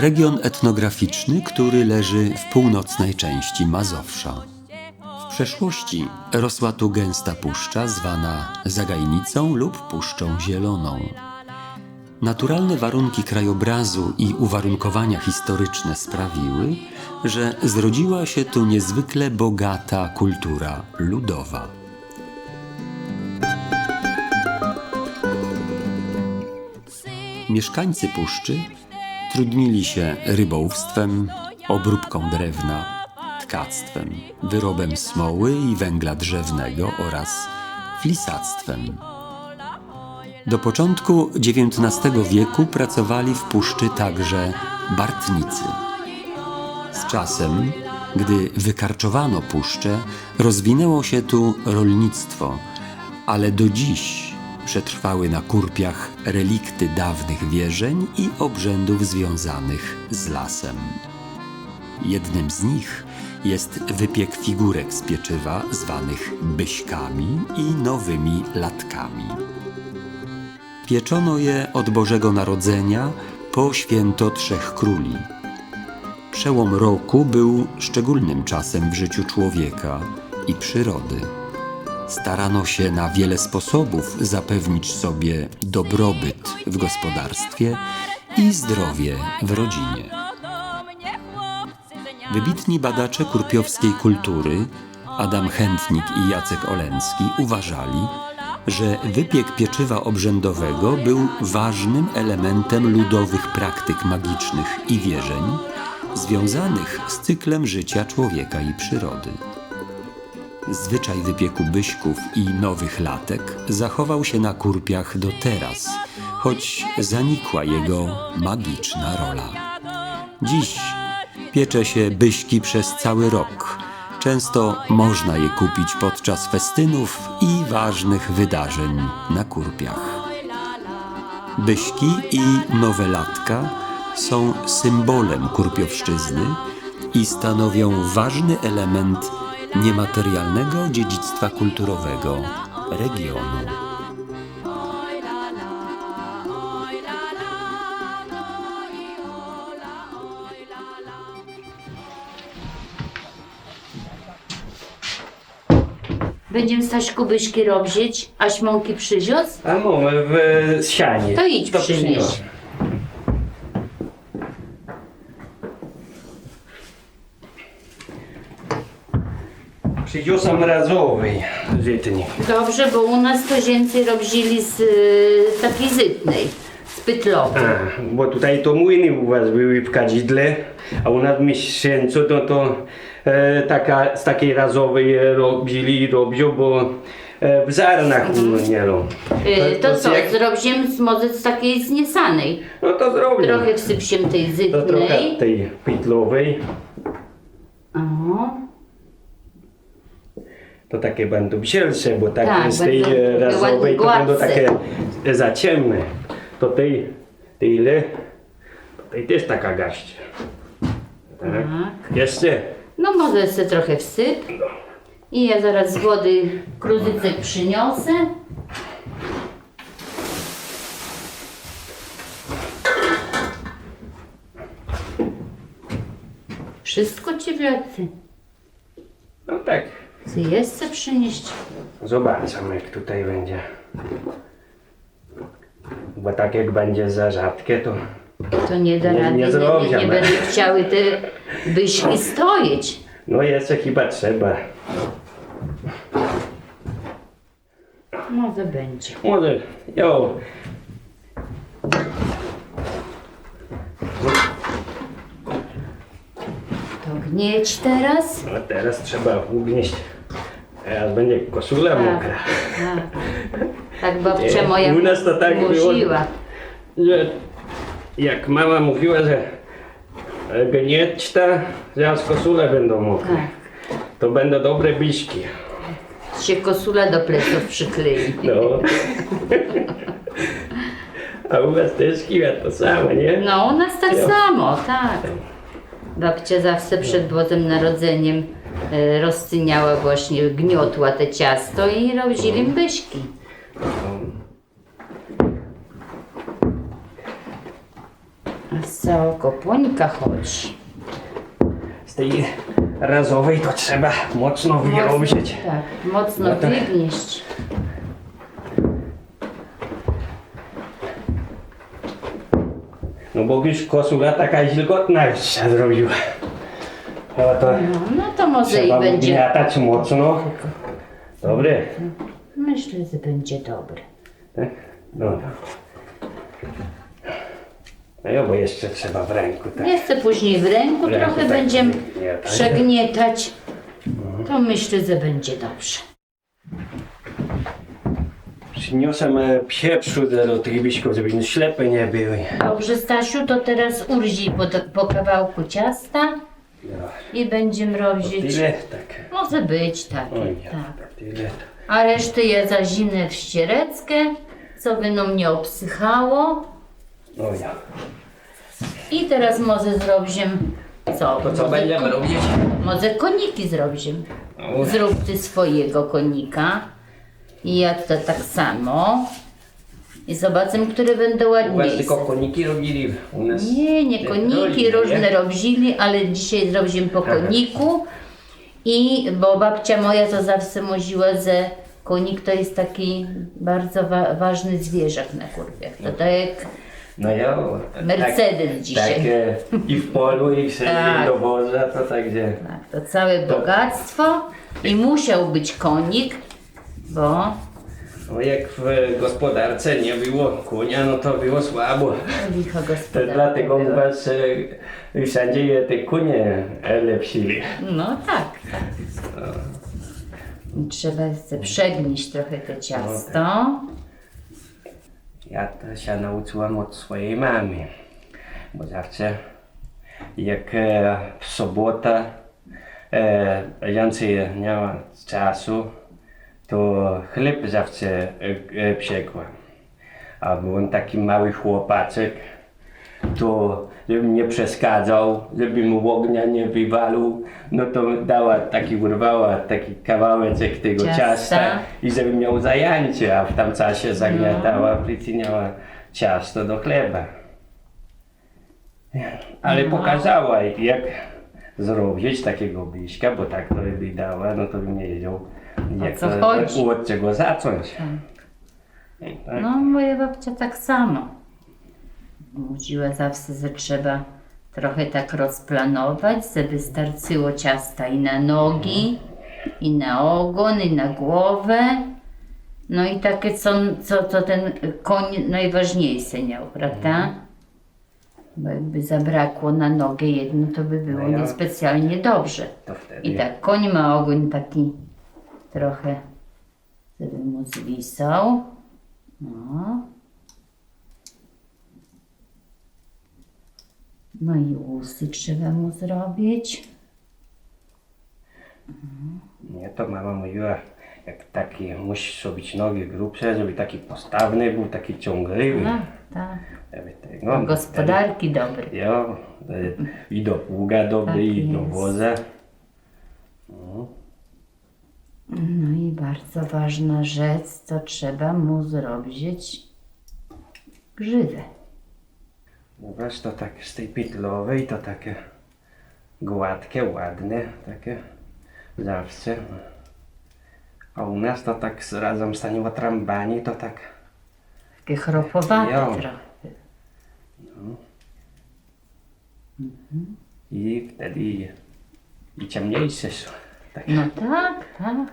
Region etnograficzny, który leży w północnej części Mazowsza. W przeszłości rosła tu gęsta puszcza zwana zagajnicą lub puszczą zieloną. Naturalne warunki krajobrazu i uwarunkowania historyczne sprawiły, że zrodziła się tu niezwykle bogata kultura ludowa. Mieszkańcy puszczy trudnili się rybołówstwem, obróbką drewna, tkactwem, wyrobem smoły i węgla drzewnego oraz flisactwem. Do początku XIX wieku pracowali w puszczy także bartnicy. Z czasem, gdy wykarczowano puszczę, rozwinęło się tu rolnictwo, ale do dziś przetrwały na kurpiach relikty dawnych wierzeń i obrzędów związanych z lasem. Jednym z nich jest wypiek figurek z pieczywa zwanych byśkami i nowymi latkami. Pieczono je od Bożego Narodzenia po święto Trzech Króli. Przełom roku był szczególnym czasem w życiu człowieka i przyrody. Starano się na wiele sposobów zapewnić sobie dobrobyt w gospodarstwie i zdrowie w rodzinie. Wybitni badacze kurpiowskiej kultury Adam Chętnik i Jacek Oleński uważali, że wypiek pieczywa obrzędowego był ważnym elementem ludowych praktyk magicznych i wierzeń związanych z cyklem życia człowieka i przyrody. Zwyczaj wypieku byśków i nowych latek zachował się na kurpiach do teraz, choć zanikła jego magiczna rola. Dziś piecze się byśki przez cały rok. Często można je kupić podczas festynów i ważnych wydarzeń na kurpiach. Byśki i nowe latka są symbolem kurpiowszczyzny i stanowią ważny element niematerialnego dziedzictwa kulturowego regionu. Będziemy stać kubyszki robzić, a śmąki przyziósł? A mamy w e, sianie. To idź przynieść. 30-razowy żytnik. Dobrze, bo u nas to zięcy robili z y, takiej zytnej, z pytlowej. A, bo tutaj to młyny u was były w kadzidle, a u nas w miesięcu to, to e, taka, z takiej razowej robili i robią, bo e, w zarnach umierą. Y, to co, jak- zrobziem z z takiej zniesanej. No to zrobię. Trochę wsypsiem tej To trochę tej pytlowej. Aha. To takie będą wsielsze, bo takie Tak, z tej będą e, razowej to będą takie e, za ciemne. To tej, tyle, to tej też taka gaść. Tak. tak. Jeszcze? No może sobie trochę wsyp. I ja zaraz z wody kruzycek przyniosę. Wszystko ci wlecę. No tak. Chcę jeszcze przynieść. Zobaczymy jak tutaj będzie. Bo tak jak będzie za rzadkie to To nie da Nie- rady, nie nie, nie, nie no. będę chciały te byśki stoić. no jeszcze chyba trzeba. Może będzie. Może, jo. To gnieć teraz. No teraz trzeba ugnieść. Teraz będzie koszula Tak. mokra. Tak, tak babcia Nie, moja u nas to tak mówiła. że jak mama mówiła, że gnieć ta, zaraz kosule będą mokre. Tak. To będą dobre biszki. Się kosula do pleców przyklei. No. A u was też kiwa to samo, nie? No, u nas tak Jo. samo, tak. Babcia zawsze przed Bożym Narodzeniem rozcyniała właśnie, gniotła te ciasto i robili byśki. za okopońka chodzi. Z tej razowej to trzeba mocno wyrobić. Tak, mocno No to- wygnieść. No bo już kosura taka wilgotna już się zrobiła. No to No, no to może trzeba i będzie. wgniatać mocno. Dobre. Myślę, że będzie dobre. Tak? No. No ja, bo jeszcze trzeba w ręku tak. Jeszcze później w ręku W ręku trochę tak będziemy przegniatać. przegnietać. To myślę, że będzie dobrze. Przyniosłem e, pieprzu do trybiśków, żeby ślepe nie były. Dobrze, Stasiu, to teraz urwij po, po kawałku ciasta No. I będziemy robić. Tyle, tak. Może być takie, Oj, ja, tak. A resztę ja za zimne w ściereckę, co by no mnie obsychało. No ja. I teraz może zrobimy co? To co Może będziemy ko- robić? Może koniki zrobimy. No. Zrób ty swojego konika. I ja to tak samo. I zobaczymy, które będą U was ładniejsze. tylko koniki robili, u nas... Nie, nie koniki, różne robili, ale dzisiaj zrobimy po koniku. I bo babcia moja to zawsze mówiła, że konik to jest taki bardzo wa- ważny zwierzak na kurwiach. To tak jak No ja... Mercedes tak, dzisiaj. Tak, e, i w polu, i wszędzie, Tak. i do woza, to tak gdzie... tak, to całe bogactwo. I musiał być konik, bo No jak w gospodarce nie było konia, no to było słabo. licho gospodarka dlatego u była. was e, wszędzie te konie e, lepsili. No tak, tak. Trzeba przegnieść trochę to ciasto. Ja to się nauczyłam od swojej mamy. Bo zawsze jak e, w sobotę e, więcej miała czasu, to chleb zawsze e, e, piekła. A był on taki mały chłopaczek, to żeby nie przeszkadzał, żeby mu ognia nie wywalił, no to dała taki, urwała taki kawałeczek tego Ciasta. ciasta, i żeby miał zajęcie, a w tam czasie zagniatała, przyciniała ciasto do chleba. Ale pokazała jak zrobić takiego bliska, bo tak to by dała, no to bym nie wiedział jak co to, chodzi. od czego zacząć. Tak. No moja babcia tak samo. Mówiła zawsze, że trzeba trochę tak rozplanować, żeby starczyło ciasta i na nogi, i na ogon, i na głowę. No i takie, co, co to ten koń najważniejsze miał, prawda? Bo jakby zabrakło na nogę jedno, to by było No ja- niespecjalnie dobrze. To wtedy I tak, koń ma ogoń taki trochę, żeby mu zwisał. No. No i łusy trzeba mu zrobić. Nie, to mama mówiła, jak taki, musisz robić nogi grubsze, żeby taki postawny był, taki ciągliwy. No, tak. Żeby tego, Do gospodarki dobry. Ja, e, i do pługa dobry, Tak i do jest. No i bardzo ważna rzecz, to trzeba mu zrobić grzywę. Was to tak z tej pitlowej to takie gładkie, ładne, takie zawsze. A u nas to tak z- razem z tymi trambami to tak Takie chropowate Ja. trochę. i wtedy i ciemniejsze są. Tak. No tak, tak.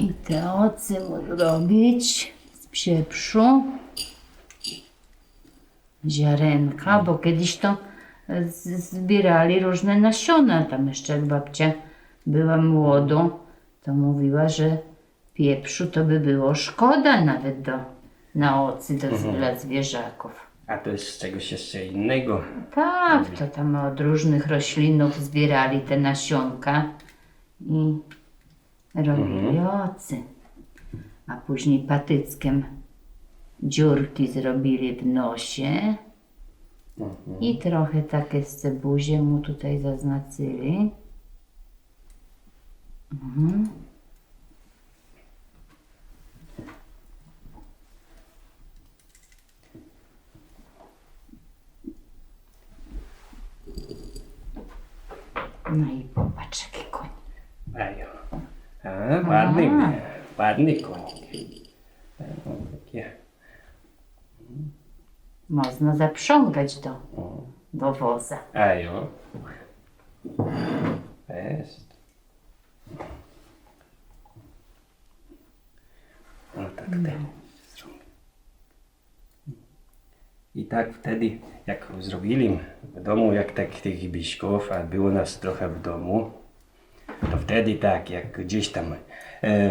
I te ocy mu zrobić z pieprzu, ziarenka, bo kiedyś to zbierali różne nasiona. Tam jeszcze jak babcia była młodą, to mówiła, że pieprzu to by było szkoda nawet do, na ocy do, dla zwierzaków. A to jest z czegoś jeszcze innego. Tak, to tam od różnych roślinów zbierali te nasionka i robili ocy. A później patyckiem dziurki zrobili w nosie i trochę takie z cebuzie mu tutaj zaznaczyli. Mhm. No i popatrz, jaki koń. Ajo. A, ładny, ładny konik. E, no, takie. Można zaprzągać do, O. do woza. Ajo. Jest. No tak, tak. I tak wtedy, jak zrobili w domu, jak tak tych biśków, a było nas trochę w domu, to wtedy tak, jak gdzieś tam e,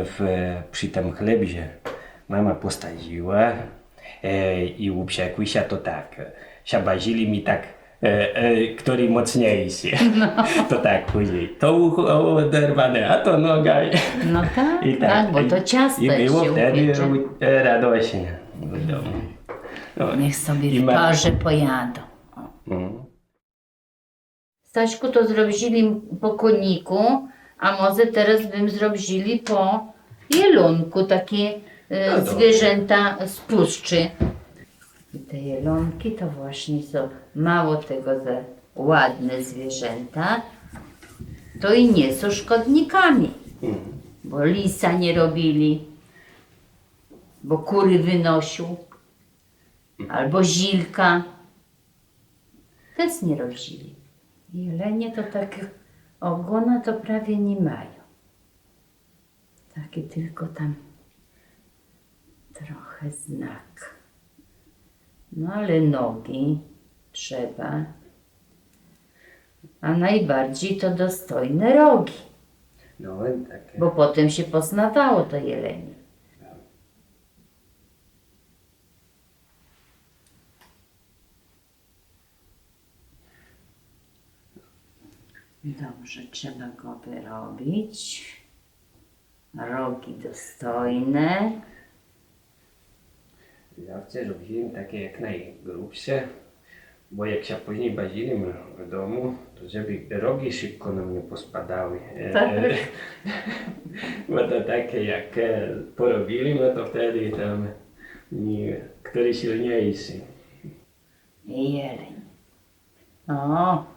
w, przy tym chlebzie mama postawiła e, i upiekły się, to tak, e, siabazili mi tak, e, e, który mocniejszy. To tak później, to ucho oderwane, a to noga. No tak, I tak, bo to ciasto I było się wtedy e, radośnie w domu. No, Niech sobie i w ma- pojadą. Mm. Staśku to zrobili po koniku, a może teraz bym zrobili po jelonku, takie e, No zwierzęta z puszczy. I te jelonki to właśnie są mało tego, że ładne zwierzęta, to i nie są szkodnikami, Mm. bo lisa nie robili, bo kury wynosił, albo zilka. Też nie robili. Jelenie to tak ogona to prawie nie mają. Taki tylko tam trochę znak. No ale nogi trzeba. A najbardziej to dostojne rogi, No, takie. bo potem się poznawało to jelenie. Dobrze, trzeba go wyrobić. Rogi dostojne. Zawsze robiłem takie jak najgrubsze, bo jak się później baziłem w domu, to żeby rogi szybko nam nie pospadały. Tak. e, Bo to takie jak e, porobili, no to wtedy tam nie, który silniejszy. Jeleń. O,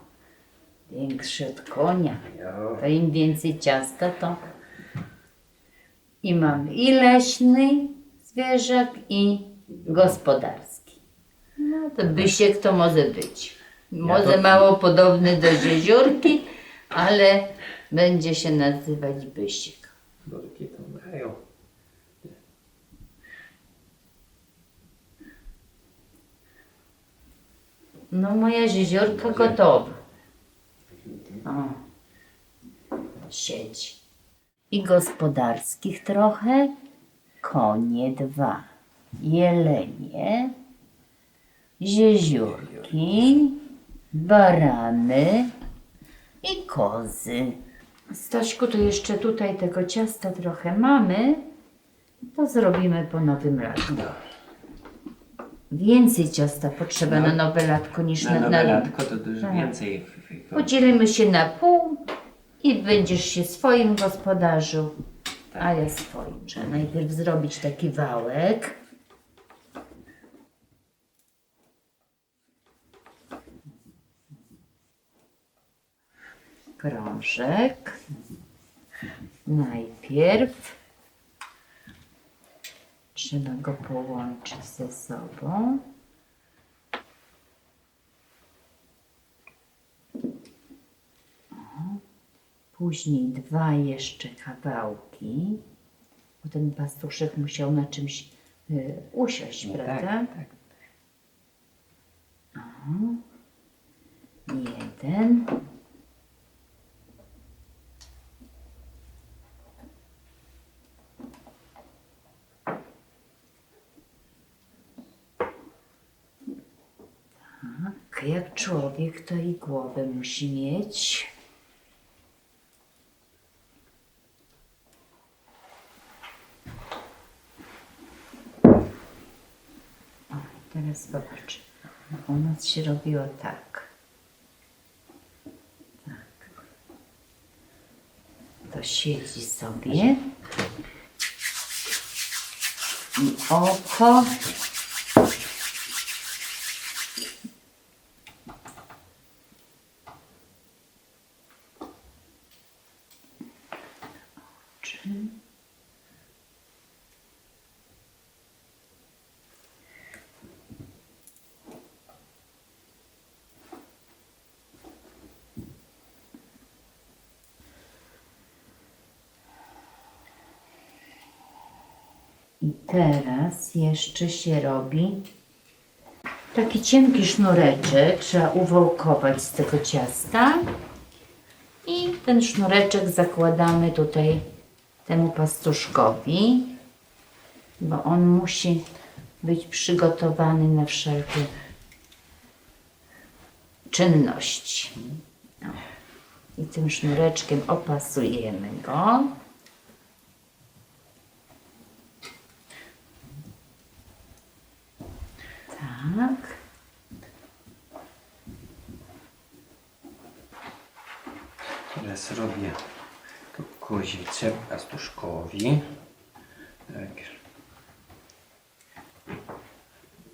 większy od konia. To im więcej ciasta, to i mamy i leśny zwierzak, i gospodarski. No to bysiek to może być. Może mało podobny do jeziorki, ale będzie się nazywać bysiek. Wielkie to mają. No moja jeziorka gotowa. O, siedzi. I gospodarskich trochę. Konie dwa. Jelenie. Zieziórki. Barany. I kozy. Staśku, to jeszcze tutaj tego ciasta trochę mamy. To zrobimy po nowym latku. Więcej ciasta potrzeba na nowe latko niż na, Na na, nowe latko to dużo Tak. więcej. Podzielimy się na pół i będziesz się swoim gospodarzu, a ja swoim. Trzeba najpierw zrobić taki wałek. Krążek. Najpierw trzeba go połączyć ze sobą. Później dwa jeszcze kawałki, bo ten pastuszek musiał na czymś y, usiąść, No prawda? tak, tak. Jeden. Tak, jak człowiek to i głowę musi mieć. O, teraz zobacz. U nas się robiło tak. Tak. To siedzi sobie. I oko. I teraz jeszcze się robi taki cienki sznureczek. Trzeba uwałkować z tego ciasta. I ten sznureczek zakładamy tutaj temu pastuszkowi, bo on musi być przygotowany na wszelkie czynności. No. I tym sznureczkiem opasujemy go. Tak. Teraz robię tu kozicę pastuszkowi. Tak.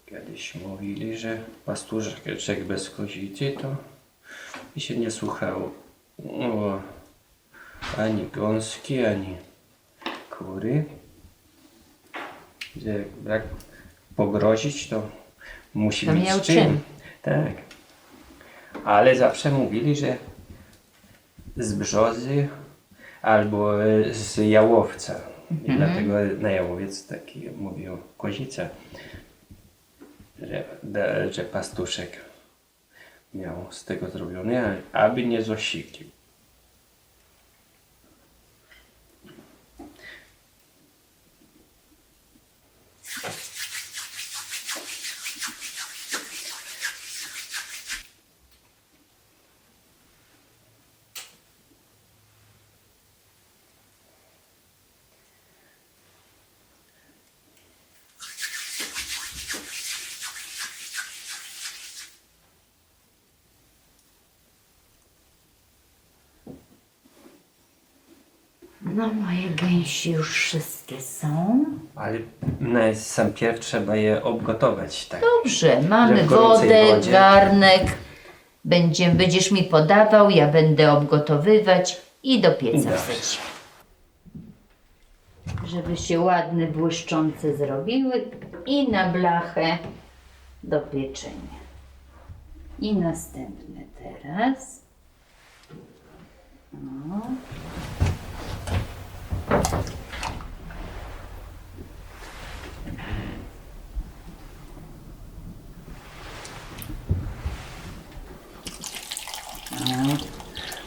Kiedyś mówili, że pastuszek bez kozicy to i się nie słuchało o, ani gąski, ani kury. Że jak pogrozić, to musi To miał z czym. czym. Tak. Ale zawsze mówili, że z brzozy albo z jałowca. I dlatego na jałowiec taki mówią kozica, że, da- że pastuszek miał z tego zrobiony, a- aby nie zosikił. No moje gęsi już wszystkie są. Ale na sam pierw trzeba je obgotować, tak? Dobrze, mamy Że w gorącej wodę, wodzie. garnek. Będzie, będziesz mi podawał, ja będę obgotowywać i do pieca Dobrze. wsadzić. Żeby się ładne, błyszczące zrobiły i na blachę do pieczenia. I następne teraz. O.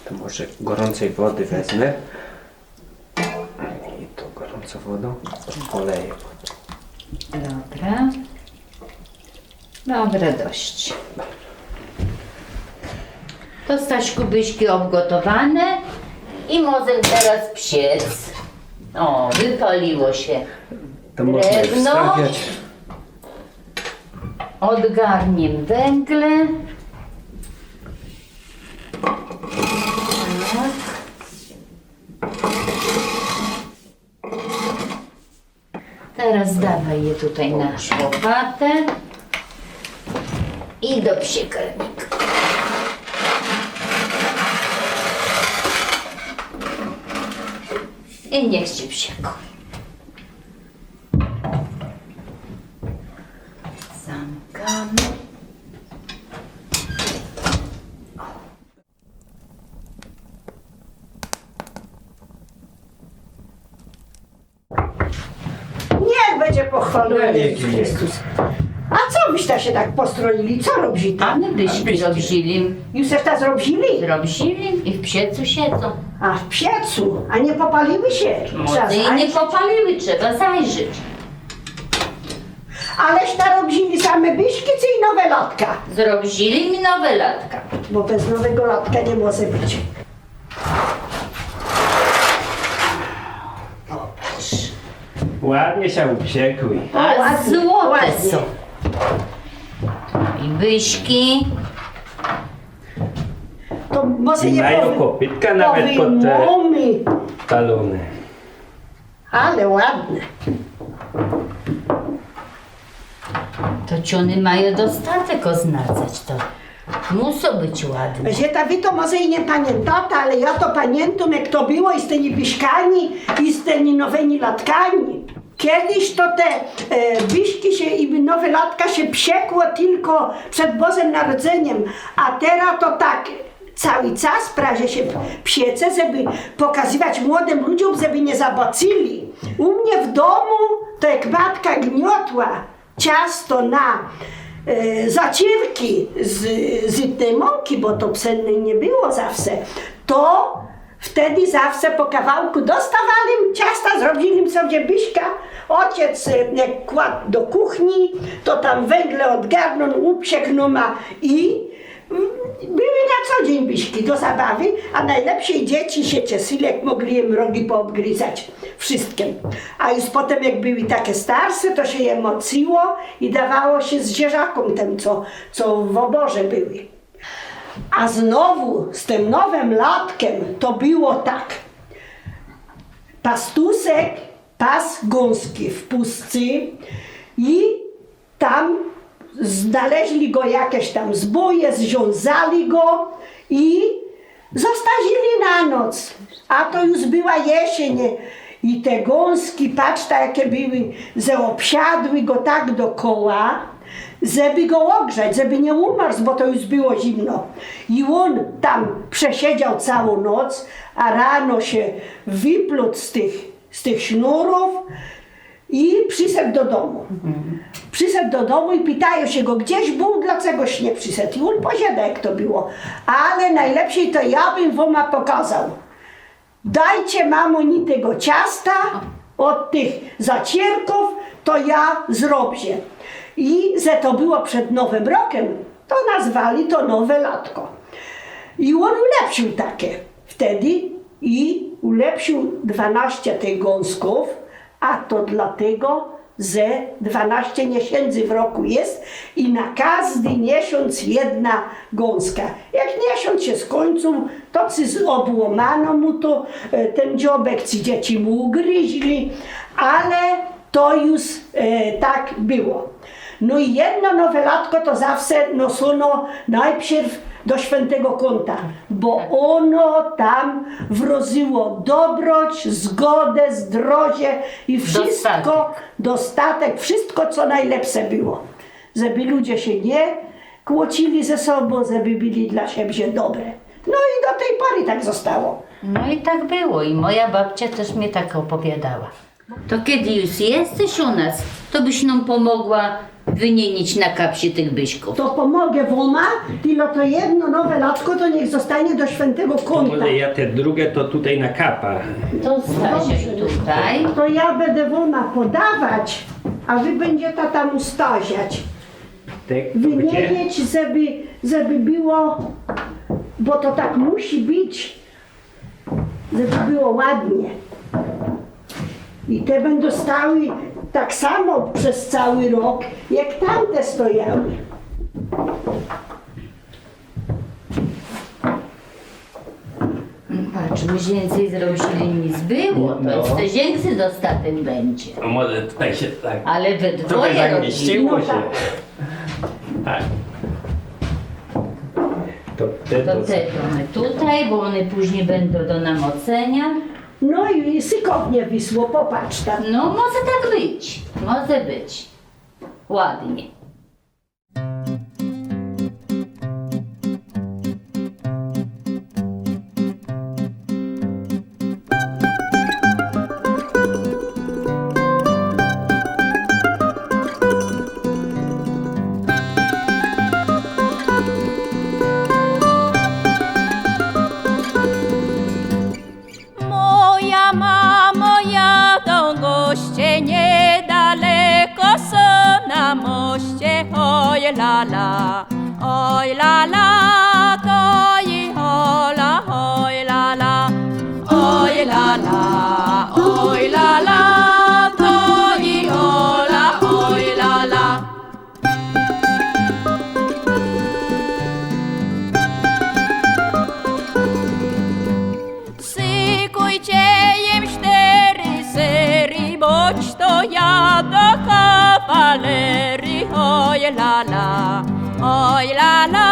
To może gorącej wody wezmę. I to gorącą wodą poleję. Dobra. Dobra, dość. To Staśku byśki obgotowane i możemy teraz psiec. O, wypaliło się. To można już Drewno. wstawiać. Odgarniem węgle. Tak. Teraz dawaj je tutaj na łopatę i do psiekarnika. I niech się psiekuje. Zamkamy. Niech będzie pochwalony Jezus Chrystus. A co byście się tak postroili? Co robili A tam? my byśmy robili, Józef ta zrobili? robili i w piecu siedzą. A w piecu, a nie popaliły się. Trzeba Może i nie zajrzeć. popaliły, trzeba zajrzeć. Aleś narobili same byśkicy i nowe latka. Zrobili mi nowe latka. Bo bez nowego latka nie może być. Ładnie się upiekły. A ładnie, złote ładnie. są. I byśki. To może I je mają powy- kopytka nawet pod te talony. Ale ładne. To ciony mają dostatek oznacać to. Muszą być ładne. Że ta wy to może i nie pamiętacie, ale ja to pamiętam jak to było i z tymi biszkami i z tymi nowymi latkami. Kiedyś to te e, biszki się i nowe latka się psiekło tylko przed Bożym Narodzeniem, a teraz to tak cały czas prawie się psiece, żeby pokazywać młodym ludziom, żeby nie zabocili. U mnie w domu to jak matka gniotła ciasto na e, z, z mąki, bo to psenne nie było zawsze, to wtedy zawsze po kawałku dostawali ciasta, zrobili sobie byśka. Ojciec e, jak kładł do kuchni, to tam węgle odgarnął, upsieknął ma i były na co dzień biśki do zabawy, a najlepsze dzieci się cieszyli, jak mogli im rogi poobgryzać. Wszystkim. A już potem, jak były takie starsze, to się je mociło i dawało się z tym, co, co w oborze były. A znowu z tym nowym latkiem to było tak. Pastusek pas gąski w pustce i tam znaleźli go jakieś tam zboje, związali go i zostawili na noc. A to już była jesień i te gąski, patrzta jakie były, że obsiadły go tak dookoła, żeby go ogrzać, żeby nie umarł, bo to już było zimno. I on tam przesiedział całą noc, a rano się wyplótł z tych, z tych sznurów i przyszedł do domu. Przyszedł do domu i pytają się go, gdzieś był, dlaczegoś nie przyszedł. I on powiada, jak to było. Ale najlepiej to ja bym wam pokazał. Dajcie mamo ni tego ciasta od tych zacierków, to ja zrobię. I że to było przed Nowym Rokiem, to nazwali to Nowe Latko. I on ulepszył takie wtedy i ulepszył 12 tych gąsków, a to dlatego, że 12 miesięcy w roku jest i na każdy miesiąc jedna gąska. Jak miesiąc się skończył, to ci obłomano mu to, e, ten dziobek, ci dzieci mu ugryźli, ale to już e, tak było. No i jedno nowe latko to zawsze nosono najpierw do świętego kąta, bo ono tam wrozyło dobroć, zgodę, zdrowie i wszystko, Dostatek. dostatek, wszystko co najlepsze było. Żeby ludzie się nie kłócili ze sobą, żeby byli dla siebie dobre. No i do tej pory tak zostało. No i tak było i moja babcia też mnie tak opowiadała. To kiedy już jesteś u nas, to byś nam pomogła wymienić na kapsie tych byśków. To pomogę woma, tylko to jedno nowe latko to niech zostanie do świętego kąta. Może ja te drugie to tutaj na kapa. To Stasiek tutaj. To ja będę wona podawać, a wy będziecie tam ustaziać. Tak, to gdzie? Wymienić, żeby, żeby było, bo to tak musi być, żeby było ładnie. I te będą stały tak samo przez cały rok, jak tamte stojały. Patrz, my więcej zrobili niż było, to No. jeszcze większy dostatek będzie. A może tutaj się tak Ale we trochę dwoje robili. zamieściło No się. tak. Tak. To te To to te tutaj, bo one później będą do namocenia. No i sykownie wisło, popatrz tam. No może tak być, może być. Ładnie. Do kawalerii. Oj la la, oj la la,